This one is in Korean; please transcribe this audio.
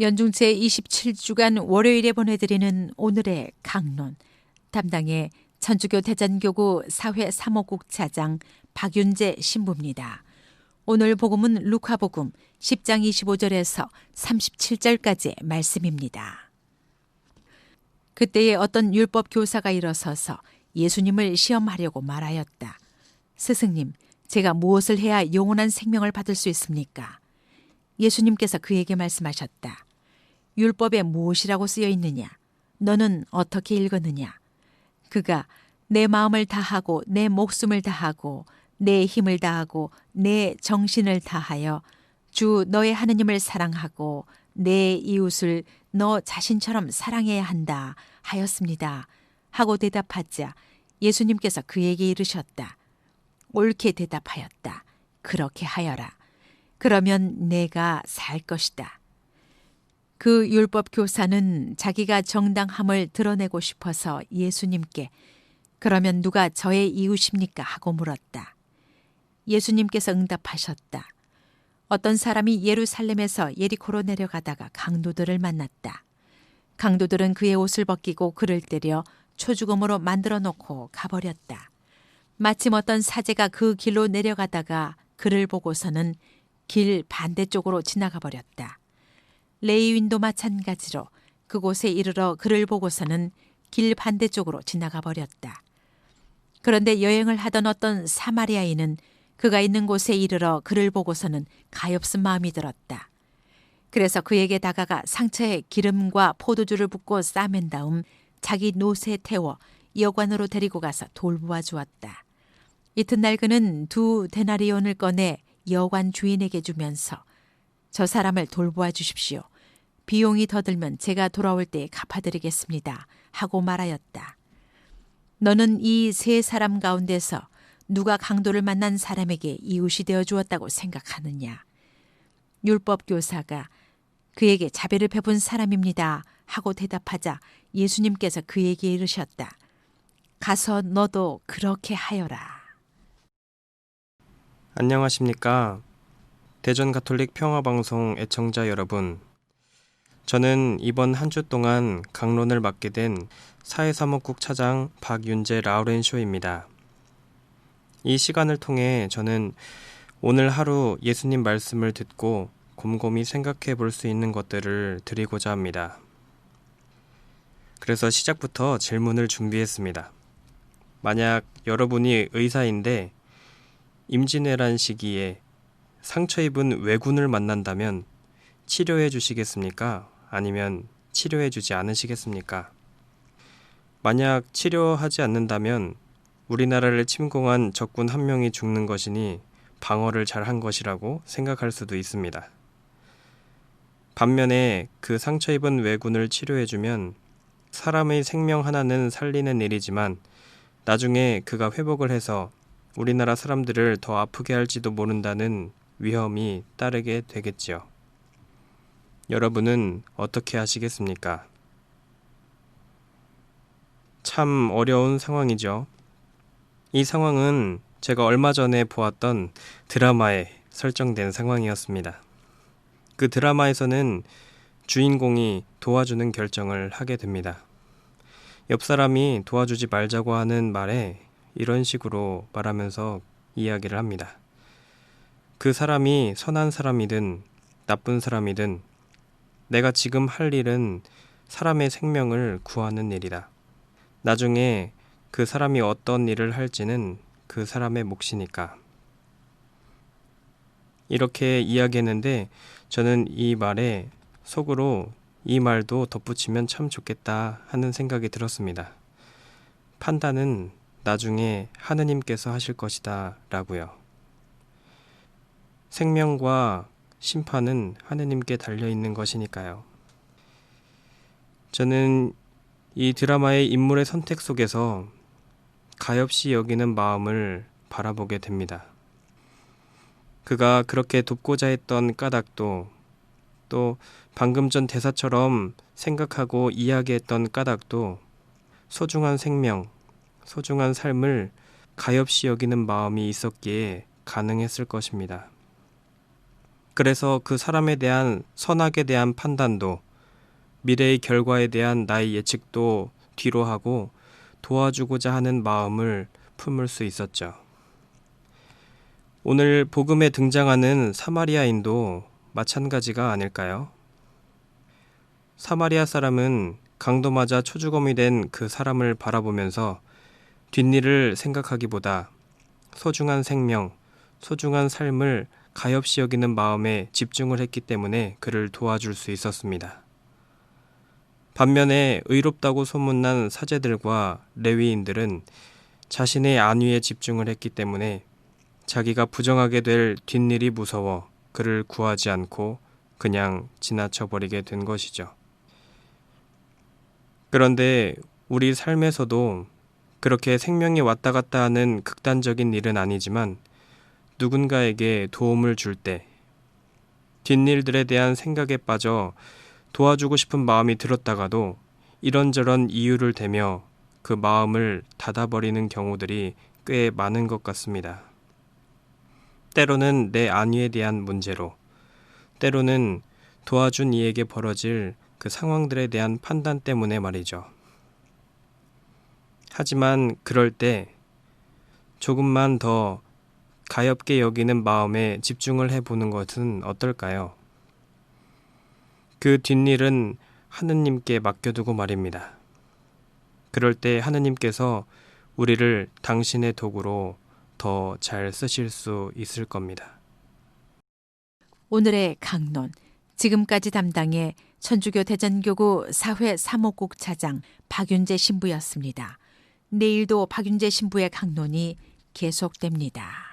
연중 제 27주간 월요일에 보내드리는 오늘의 강론 담당의 천주교 대전교구 사회 사목국 차장 박윤재 신부입니다. 오늘 복음은 루카복음 10장 25절에서 37절까지의 말씀입니다. 그때에 어떤 율법 교사가 일어서서 예수님을 시험하려고 말하였다. 스승님, 제가 무엇을 해야 영원한 생명을 받을 수 있습니까? 예수님께서 그에게 말씀하셨다. 율법에 무엇이라고 쓰여 있느냐? 너는 어떻게 읽었느냐? 그가 내 마음을 다하고 내 목숨을 다하고 내 힘을 다하고 내 정신을 다하여 주 너의 하느님을 사랑하고 내 이웃을 너 자신처럼 사랑해야 한다 하였습니다. 하고 대답하자 예수님께서 그에게 이르셨다. 옳게 대답하였다. 그렇게 하여라. 그러면 내가 살 것이다. 그 율법 교사는 자기가 정당함을 드러내고 싶어서 예수님께 그러면 누가 저의 이웃입니까? 하고 물었다. 예수님께서 응답하셨다. 어떤 사람이 예루살렘에서 예리코로 내려가다가 강도들을 만났다. 강도들은 그의 옷을 벗기고 그를 때려 초죽음으로 만들어 놓고 가버렸다. 마침 어떤 사제가 그 길로 내려가다가 그를 보고서는 길 반대쪽으로 지나가 버렸다. 레이윈도 마찬가지로 그곳에 이르러 그를 보고서는 길 반대쪽으로 지나가 버렸다. 그런데 여행을 하던 어떤 사마리아인은 그가 있는 곳에 이르러 그를 보고서는 가엾은 마음이 들었다. 그래서 그에게 다가가 상처에 기름과 포도주를 붓고 싸맨 다음 자기 노새에 태워 여관으로 데리고 가서 돌보아 주었다. 이튿날 그는 두 데나리온을 꺼내 여관 주인에게 주면서 저 사람을 돌보아 주십시오. 비용이 더 들면 제가 돌아올 때 갚아드리겠습니다. 하고 말하였다. 너는 이 세 사람 가운데서 누가 강도를 만난 사람에게 이웃이 되어 주었다고 생각하느냐? 율법 교사가 그에게 자비를 베푼 사람입니다. 하고 대답하자 예수님께서 그에게 이르셨다. 가서 너도 그렇게 하여라. 안녕하십니까. 대전 가톨릭 평화방송 애청자 여러분. 저는 이번 한 주 동안 강론을 맡게 된 사회사목국 차장 박윤재 라우렌쇼입니다. 이 시간을 통해 저는 오늘 하루 예수님 말씀을 듣고 곰곰이 생각해 볼 수 있는 것들을 드리고자 합니다. 그래서 시작부터 질문을 준비했습니다. 만약 여러분이 의사인데 임진왜란 시기에 상처 입은 왜군을 만난다면 치료해 주시겠습니까? 아니면 치료해 주지 않으시겠습니까? 만약 치료하지 않는다면 우리나라를 침공한 적군 한 명이 죽는 것이니 방어를 잘 한 것이라고 생각할 수도 있습니다. 반면에 그 상처 입은 왜군을 치료해주면 사람의 생명 하나는 살리는 일이지만 나중에 그가 회복을 해서 우리나라 사람들을 더 아프게 할지도 모른다는 위험이 따르게 되겠지요. 여러분은 어떻게 하시겠습니까? 참 어려운 상황이죠. 이 상황은 제가 얼마 전에 보았던 드라마에 설정된 상황이었습니다. 그 드라마에서는 주인공이 도와주는 결정을 하게 됩니다. 옆 사람이 도와주지 말자고 하는 말에 이런 식으로 말하면서 이야기를 합니다. 그 사람이 선한 사람이든 나쁜 사람이든 내가 지금 할 일은 사람의 생명을 구하는 일이다. 나중에 그 사람이 어떤 일을 할지는 그 사람의 몫이니까. 이렇게 이야기했는데 저는 이 말에 속으로 이 말도 덧붙이면 참 좋겠다 하는 생각이 들었습니다. 판단은 나중에 하느님께서 하실 것이다 라고요. 생명과 심판은 하느님께 달려 있는 것이니까요. 저는 이 드라마의 인물의 선택 속에서 가엾이 여기는 마음을 바라보게 됩니다. 그가 그렇게 돕고자 했던 까닭도 또 방금 전 대사처럼 생각하고 이야기했던 까닭도 소중한 생명, 소중한 삶을 가엾이 여기는 마음이 있었기에 가능했을 것입니다. 그래서 그 사람에 대한 선악에 대한 판단도 미래의 결과에 대한 나의 예측도 뒤로 하고 도와주고자 하는 마음을 품을 수 있었죠. 오늘 복음에 등장하는 사마리아인도 마찬가지가 아닐까요? 사마리아 사람은 강도 맞아 초주검이 된 그 사람을 바라보면서 뒷일을 생각하기보다 소중한 생명, 소중한 삶을 가엾이 여기는 마음에 집중을 했기 때문에 그를 도와줄 수 있었습니다. 반면에 의롭다고 소문난 사제들과 레위인들은 자신의 안위에 집중을 했기 때문에 자기가 부정하게 될 뒷일이 무서워 그를 구하지 않고 그냥 지나쳐 버리게 된 것이죠. 그런데 우리 삶에서도 그렇게 생명이 왔다 갔다 하는 극단적인 일은 아니지만 누군가에게 도움을 줄 때 뒷일들에 대한 생각에 빠져 도와주고 싶은 마음이 들었다가도 이런저런 이유를 대며 그 마음을 닫아버리는 경우들이 꽤 많은 것 같습니다. 때로는 내 안위에 대한 문제로, 때로는 도와준 이에게 벌어질 그 상황들에 대한 판단 때문에 말이죠. 하지만 그럴 때 조금만 더 가엽게 여기는 마음에 집중을 해보는 것은 어떨까요? 그 뒷일은 하느님께 맡겨두고 말입니다. 그럴 때 하느님께서 우리를 당신의 도구로 더 잘 쓰실 수 있을 겁니다. 오늘의 강론 지금까지 담당의 천주교 대전교구 사회 사목국 차장 박윤재 신부였습니다. 내일도 박윤재 신부의 강론이 계속됩니다.